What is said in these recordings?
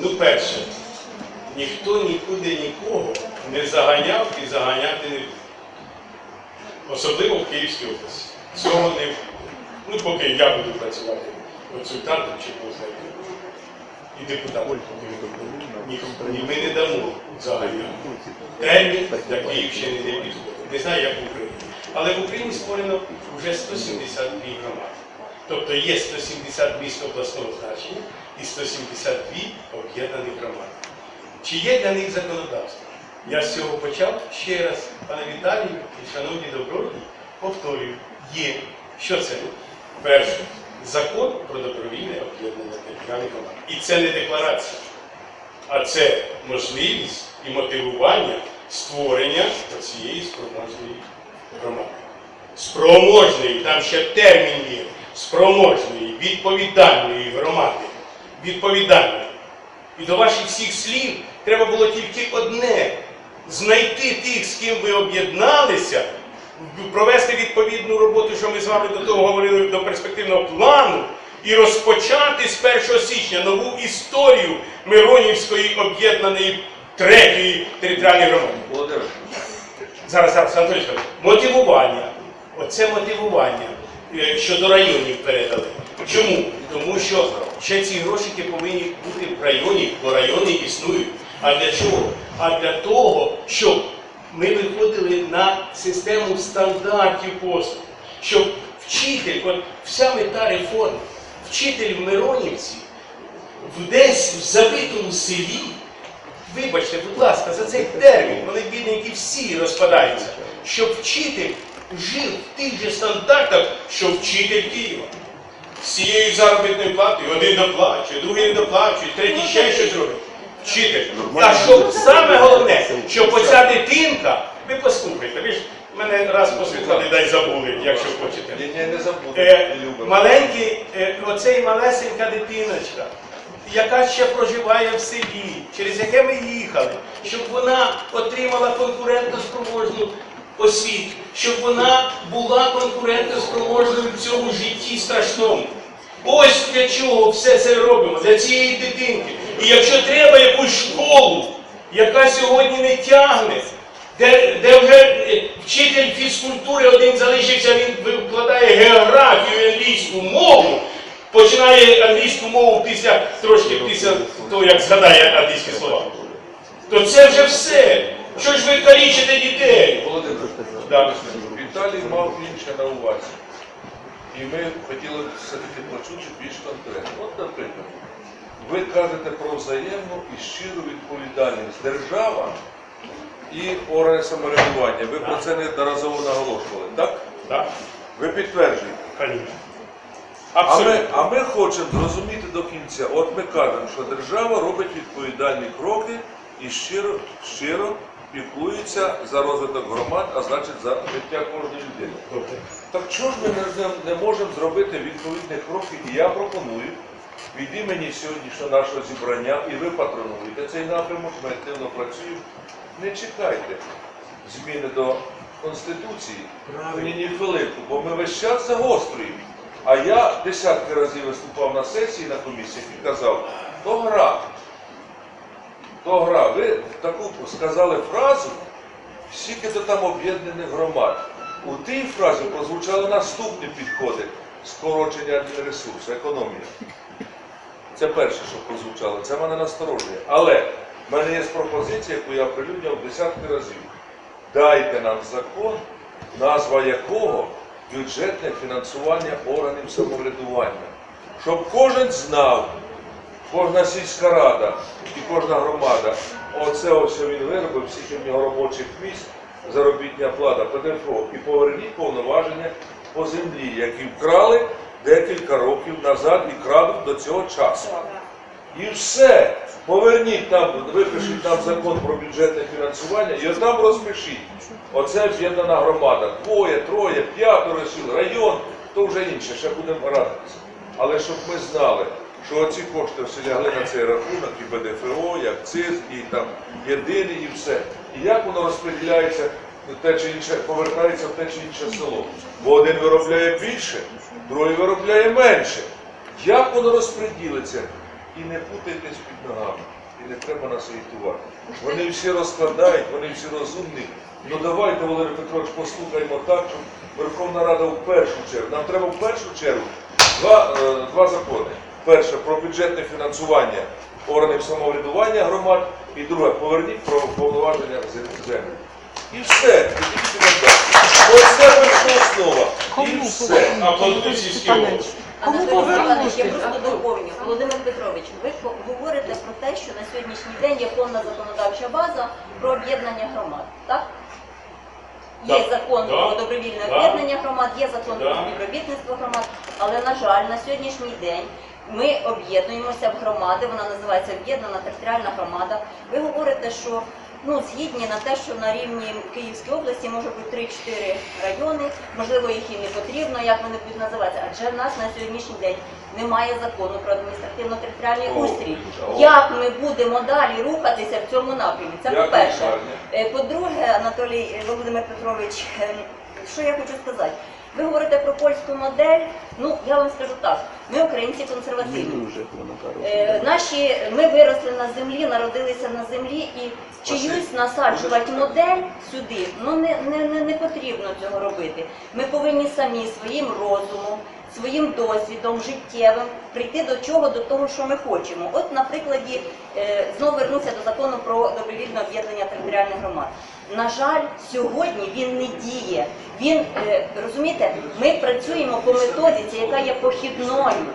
Ну, перше, ніхто нікуди нікого не заганяв і заганяти не буде. Особливо в Київській області. Цього не. Ну, поки я буду працювати консультантом чи познаєм. І депутатом. Ми не дамо заганяти. Термін для Київщини не підходить. Не знаю, як в Україні. Але в Україні створено вже 172 громади. Тобто є 170 міст обласного значення і 172 об'єднаних громади. Чи є для них законодавство? Я з цього почав ще раз, пане Віталію і шановні добродії, повторюю, є. Що це? Перше, закон про добровільне об'єднання територіальних громад. І це не декларація, а це можливість і мотивування створення цієї спроможної громади. Спроможної, там ще термін є, спроможної, відповідальної громади. Відповідальної. І до ваших всіх слів треба було тільки одне знайти тих, з ким ви об'єдналися, провести відповідну роботу, що ми з вами до того говорили до перспективного плану, і розпочати з 1 січня нову історію Миронівської об'єднаної третьої територіальної громади. Зараз, зараз, Анатолій Федорович, мотивування. Оце мотивування, е, що до районів передали. Чому? Тому що ще ці грошики повинні бути в районі, бо райони існують. А для чого? А для того, щоб ми виходили на систему стандартів послуг. Щоб вчитель, от вся мета реформи, вчитель в Миронівці, десь в забитому селі, Вибачте, будь ласка, за цей термін, вони бідненькі всі розпадаються, щоб вчитель жив в тих же стандартах, що вчитель Києва. З цією заробітною платою один доплачує, другий не доплачує, третій ще щось робить. Вчитель. А щоб саме головне, щоб оця дитинка, ви послухайте, ви ж мене раз посвітлали, дай забули, якщо хочете. ні, ні, не забудьте, Е, маленький, е, оцей малесенька дитиночка, яка ще проживає в селі, через яке ми їхали, щоб вона отримала конкурентоспроможну освіту, щоб вона була конкурентоспроможною в цьому житті страшному. Ось для чого все це робимо, для цієї дитинки. І якщо треба якусь школу, яка сьогодні не тягне, де, де вже е, вчитель фізкультури один залишився, він викладає географію, англійську мову, починає англійську мову після трошки після того, як згадає англійські слова. То це вже все. Що ж ви калічите дітей? Володимир, Да. Віталій мав інше на увазі. І ми хотіли все-таки почути більш конкретно. От, наприклад, ви кажете про взаємну і щиру відповідальність держава і органи самоврядування. Ви про це неодноразово наголошували, так? Так, Ви підтверджуєте. конечно. А ми, Абсолютно. а ми хочемо зрозуміти до кінця. От ми кажемо, що держава робить відповідальні кроки і щиро, щиро піклується за розвиток громад, а значить за життя кожної людини. Так чого ж ми не, не можемо зробити відповідні кроки? І я пропоную від імені сьогоднішнього нашого зібрання, і ви патронуєте цей напрямок, ми активно працюємо. Не чекайте зміни до Конституції. Ні, ні хвилинку, бо ми весь час загострюємо. А я десятки разів виступав на сесії на комісіях і казав, то гра. То гра. Ви таку сказали фразу, скільки то там об'єднаних громад. У тій фразі прозвучали наступні підходи скорочення ресурсу, економія. Це перше, що прозвучало, це мене насторожує. Але в мене є пропозиція, яку я оприлюднював десятки разів. Дайте нам закон, назва якого бюджетне фінансування органів самоврядування. Щоб кожен знав, кожна сільська рада і кожна громада, оце ось він виробив, скільки в нього робочих місць, заробітня плата, ПДФО, і поверніть повноваження по землі, які вкрали декілька років назад і крадуть до цього часу. І все. Поверніть там, випишіть там закон про бюджетне фінансування і там розпишіть. Оце об'єднана громада. Двоє, троє, п'ятеро сіл, район, то вже інше, ще будемо радитися. Але щоб ми знали, що оці кошти всі лягли на цей рахунок, і БДФО, і акциз, і там єдиний, і все. І як воно розподіляється, те чи інше, повертається в те чи інше село. Бо один виробляє більше, другий виробляє менше. Як воно розподілиться? І не путайтесь під ногами. І не треба нас агітувати. Вони всі розкладають, вони всі розумні. Ну давайте, Валерій Петрович, послухаємо так, щоб Верховна Рада в першу чергу. Нам треба в першу чергу два, е, два закони. Перше про бюджетне фінансування органів самоврядування громад, і друге поверніть про повноваження землі. І все. Ось це перша основа. І все. А планують сільські голови. Кому Анатолій Іванович, я просто доповню. Володимир Петрович, ви говорите про те, що на сьогоднішній день є повна законодавча база про об'єднання громад, так? Є Так. закон Да. про добровільне Да. об'єднання громад, є закон про співробітництво громад, але, на жаль, на сьогоднішній день ми об'єднуємося в громади, вона називається об'єднана територіальна громада. Ви говорите, що ну, згідні на те, що на рівні Київської області може бути 3-4 райони, можливо, їх і не потрібно, як вони будуть називатися, адже в нас на сьогоднішній день немає закону про адміністративно-територіальний устрій. Як ми будемо далі рухатися в цьому напрямі? Це по-перше. Е, По-друге, Анатолій Володимир Петрович, е, що я хочу сказати? Ви говорите про польську модель. Ну, я вам скажу так: ми українці консервативні. Е, Наші ми виросли на землі, народилися на землі, і чиюсь насаджувати модель сюди. Ну не, не, не, не потрібно цього робити. Ми повинні самі своїм розумом, своїм досвідом життєвим прийти до чого, до того, що ми хочемо. От, на прикладі, е, знову вернуся до закону про добровільне об'єднання територіальних громад. На жаль, сьогодні він не діє. Він е, розумієте, ми працюємо по методиці, яка є похідною.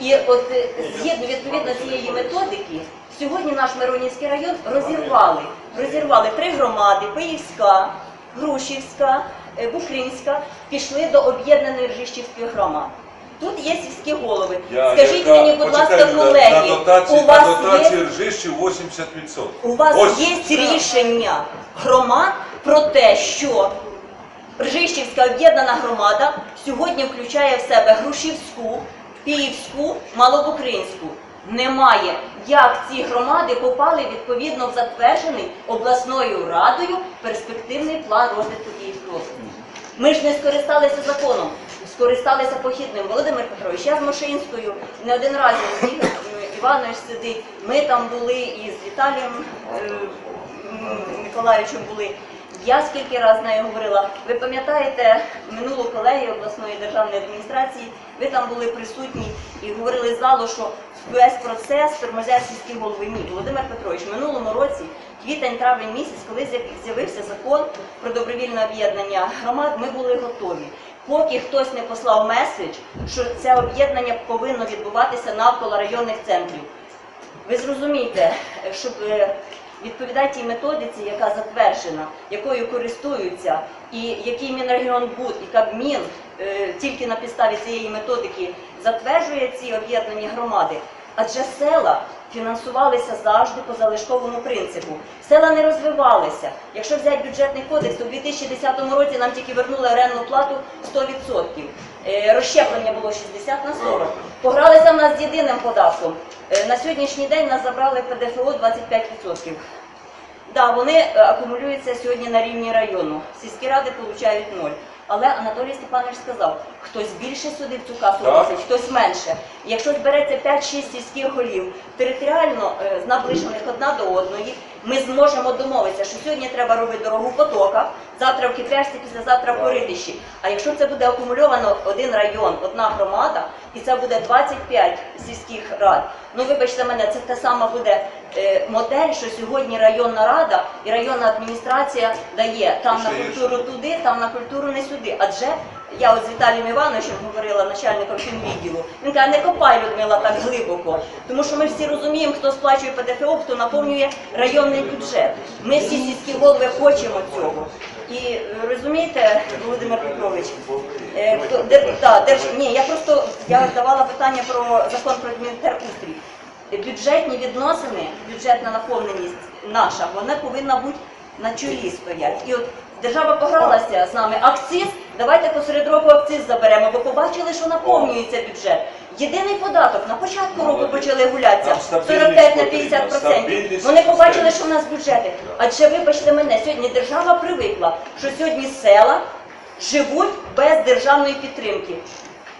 І от е, згідно відповідно цієї методики, сьогодні наш Миронівський район розірвали. Розірвали три громади: Пиївська, Грушівська, е, Бухринська, пішли до об'єднаної Ржищівської громади. Тут є сільські голови. Я- Скажіть яка- мені, будь ласка, почекайте, на- колеги, на дотації, у вас на дотації є ржищі 80%. у вас Ось. є рішення громад про те, що Ржищівська об'єднана громада сьогодні включає в себе Грушівську, Київську, Малобукринську. Немає, як ці громади попали відповідно в затверджений обласною радою перспективний план розвитку Київської області. Ми ж не скористалися законом, скористалися похідним. Володимир Петрович, я з Мошинською не один раз з Іванович сидить. Ми там були і з Віталієм е, Миколаївичем були. Я скільки разів з нею говорила, ви пам'ятаєте минулу колегію обласної державної адміністрації, ви там були присутні і говорили залу, що весь процес тормозять голови. Ні, Володимир Петрович, в минулому році, квітень-травень місяць, коли з'явився закон про добровільне об'єднання громад, ми були готові. Поки хтось не послав меседж, що це об'єднання повинно відбуватися навколо районних центрів. Ви зрозумієте, щоб е, відповідати тій методиці, яка затверджена, якою користуються, і який Мінрегіонбуд і Кабмін е, тільки на підставі цієї методики затверджує ці об'єднані громади. Адже села фінансувалися завжди по залишковому принципу. Села не розвивалися. Якщо взяти бюджетний кодекс, то в 2010 році нам тільки вернули орендну плату 100%. Е, Розщеплення було 60 на 40. Погралися в нас з єдиним податком. Е, На сьогоднішній день нас забрали ПДФО 25%. Да, вони е, акумулюються сьогодні на рівні району. Сільські ради получають ноль. Але Анатолій Степанович сказав, хтось більше сюди в цю касу Так. хтось менше. Якщо збереться 5-6 сільських голів територіально е, наближених одна до одної, ми зможемо домовитися, що сьогодні треба робити дорогу в потоках, завтра в Кипряшці, післязавтра в Коридищі. А якщо це буде акумульовано один район, одна громада, і це буде 25 сільських рад, ну вибачте мене, це та сама буде е, модель, що сьогодні районна рада і районна адміністрація дає там на культуру туди, там на культуру не сюди. Адже я от з Віталієм Івановичем говорила, начальником фінвідділу, він каже, не копай Людмила так глибоко, тому що ми всі розуміємо, хто сплачує ПДФО, хто наповнює районний бюджет. Ми всі сільські голови хочемо цього. І е, розумієте, Володимир Петрович, е, хто- дер- та, держ... ні, я просто я давала питання про закон про адмінтерустрій. Бюджетні відносини, бюджетна наповненість наша, вона повинна бути на чолі стоять. І от держава погралася з нами. Акциз, давайте посеред року акциз заберемо, бо побачили, що наповнюється бюджет. Єдиний податок на початку року почали гулятися 45 на потрібна, 50%. стабільність Вони побачили, що в нас бюджети. Адже вибачте мене, сьогодні держава привикла, що сьогодні села живуть без державної підтримки.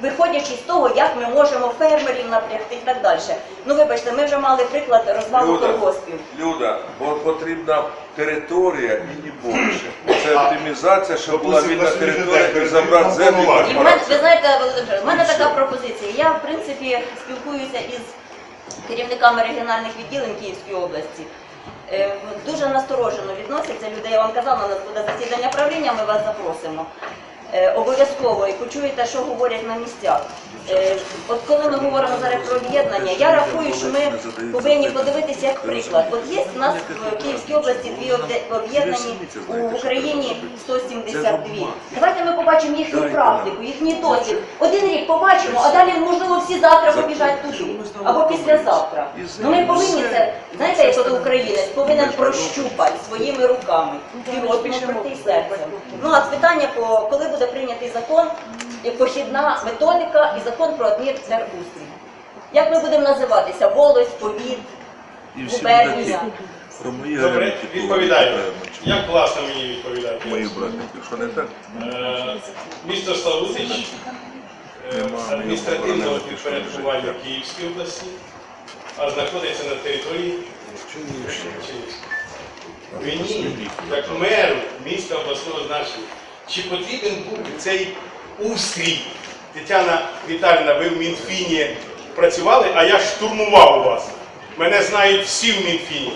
виходячи з того, як ми можемо фермерів напрягти і так далі. Ну вибачте, ми вже мали приклад розвалу колгоспів. Люда, бо потрібна територія і не більше. Це оптимізація, щоб була Допустим, вільна територія і забрати землю. І в мене, ви знаєте, Володимир, в мене така пропозиція. Я, в принципі, спілкуюся із керівниками регіональних відділень Київської області. Е, Дуже насторожено відносяться люди. Я вам казала, у нас буде засідання правління, ми вас запросимо. Е, Обов'язково і почуєте, що говорять на місцях. Е, От коли ми говоримо зараз про об'єднання, я рахую, що ми повинні подивитися як приклад. От є у нас в Київській області дві об'єднані у Україні 172. Давайте ми побачимо їхню практику, їхній досвід. Один рік побачимо, а далі можливо всі завтра побіжать туди або післязавтра. Ну ми повинні це, знаєте, як от українець повинен прощупати своїми руками і пройти і серцем. Ну а питання по коли буде прийнятий закон, і похідна методика і закон про адмінтерустрій. Як ми будемо називатися? Волость, повіт, І губернія. Про мої Добре, відповідаю. Як класно мені відповідати. братники, що не так? Е, Місто Славутич, е, адміністративного підпорядкування Київської області, а знаходиться на території. Мені, як меру міста обласного значення, чи потрібен був цей устрій? Тетяна Віталіївна, ви в Мінфіні працювали, а я штурмував вас. Мене знають всі в Мінфіні.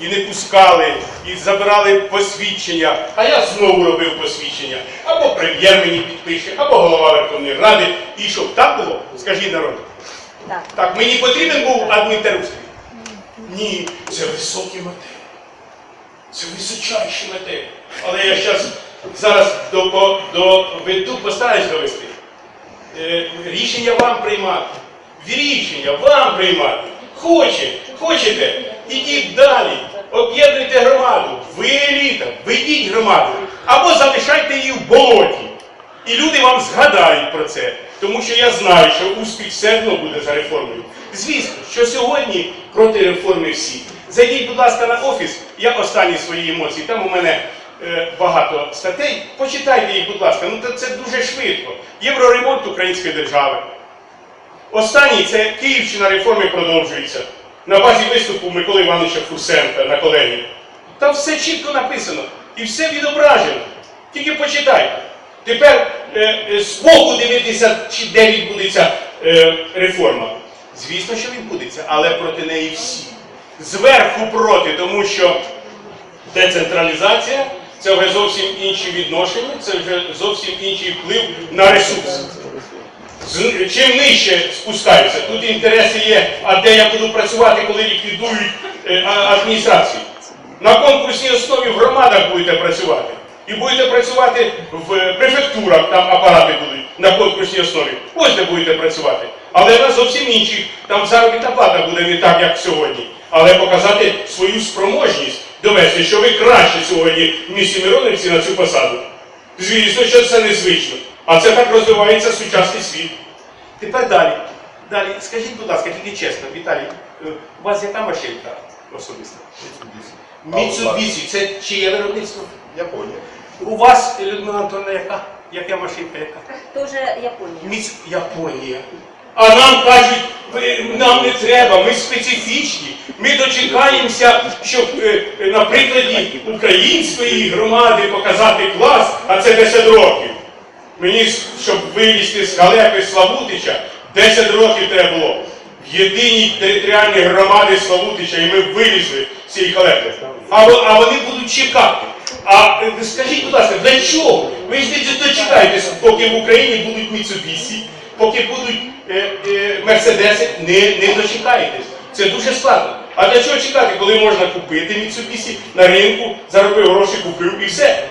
І не пускали, і забирали посвідчення, а я знову робив посвідчення. Або прем'єр мені підпише, або голова Верховної Ради. І щоб так було, скажіть народу. Так. Так, мені потрібен був адмінтерустрій? Ні, це високі мети. Це височайші мети. Але я щас, зараз до, по- доведу, постараюсь довести. Е, рішення вам приймати. Рішення вам приймати. Хоче, хочете, ідіть далі, об'єднуйте громаду, ви еліта, ведіть громаду, або залишайте її в болоті. І люди вам згадають про це, тому що я знаю, що успіх все одно буде за реформою. Звісно, що сьогодні проти реформи всі. Зайдіть, будь ласка, на офіс, я останні свої емоції, там у мене багато статей. Почитайте їх, будь ласка, ну це, дуже швидко. Євроремонт української держави. Останній це Київщина реформи продовжується. На базі виступу Миколи Івановича Фурсенка на колені. Там все чітко написано і все відображено. Тільки почитайте. Тепер е, е, з боку дивитися, чи де відбудеться е, реформа. Звісно, що відбудеться, але проти неї всі. Зверху проти, тому що децентралізація це вже зовсім інші відношення, це вже зовсім інший вплив на ресурси. Чим нижче спускаються, тут інтереси є, а де я буду працювати, коли ліквідують е, адміністрацію. На конкурсній основі в громадах будете працювати. І будете працювати в префектурах, там апарати будуть на конкурсній основі. Ось де будете працювати. Але на зовсім інших, там заробітна плата буде не так, як сьогодні. Але показати свою спроможність, довести, що ви краще сьогодні в місті на цю посаду. Звісно, що це незвично. А це так розвивається сучасний світ. Тепер далі. Далі, скажіть, будь ласка, тільки чесно, Віталій, е, у вас яка машинка особиста? Mitsubishi, це чиє виробництво? Японія. У вас, Людмила Антоновна, яка? Яка машинка яка? То вже Японія. Міц... Японія. А нам кажуть, нам не треба, ми специфічні. Ми дочекаємося, щоб е, е, на прикладі української громади показати клас, а це 10 років. Мені, щоб вилізти з халепи Славутича, 10 років треба було. В єдиній територіальній громади Славутича, і ми вилізли з цієї халепи. А, а вони будуть чекати. А е, скажіть, будь ласка, для чого? Ви ж не дочекаєтесь, поки в Україні будуть Mitsubishi, поки будуть Мерседеси, не, не дочекаєтесь. Це дуже складно. А для чого чекати, коли можна купити Mitsubishi на ринку, заробив гроші, купив і все.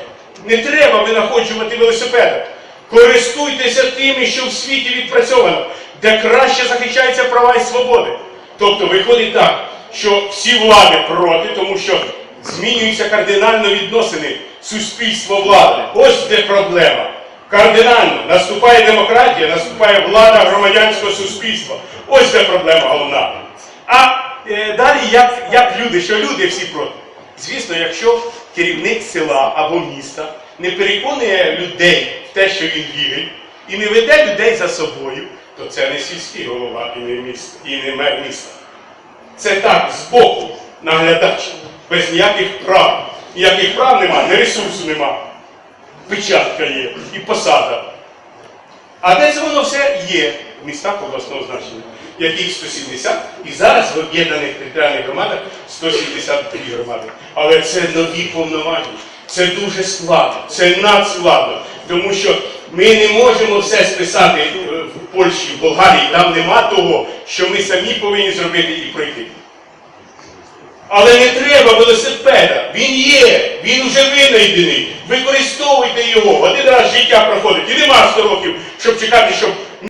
Не треба винаходжувати велосипеда. Користуйтеся тими, що в світі відпрацьовано, де краще захищаються права і свободи. Тобто виходить так, що всі влади проти, тому що змінюються кардинально відносини суспільство влади. Ось де проблема. Кардинально наступає демократія, наступає влада громадянського суспільства. Ось де проблема головна. А е, далі як, як люди, що люди всі проти. Звісно, якщо керівник села або міста не переконує людей в те, що він вірить, і не веде людей за собою, то це не сільський голова і не, міст, і не мер міста. Це так, збоку, наглядач, без ніяких прав. Ніяких прав нема, ні ресурсу нема. Печатка є і посада. А де це воно все є в містах обласного значення, яких 170, і зараз в об'єднаних територіальних громадах 172 громади. Але це нові повноваження. Це дуже складно, це надскладно, тому що ми не можемо все списати е, в Польщі, в Болгарії, там нема того, що ми самі повинні зробити і пройти. Але не треба велосипеда. Він є, він вже винайдений. Використовуйте його. Один раз життя проходить. І нема 100 років, щоб чекати, щоб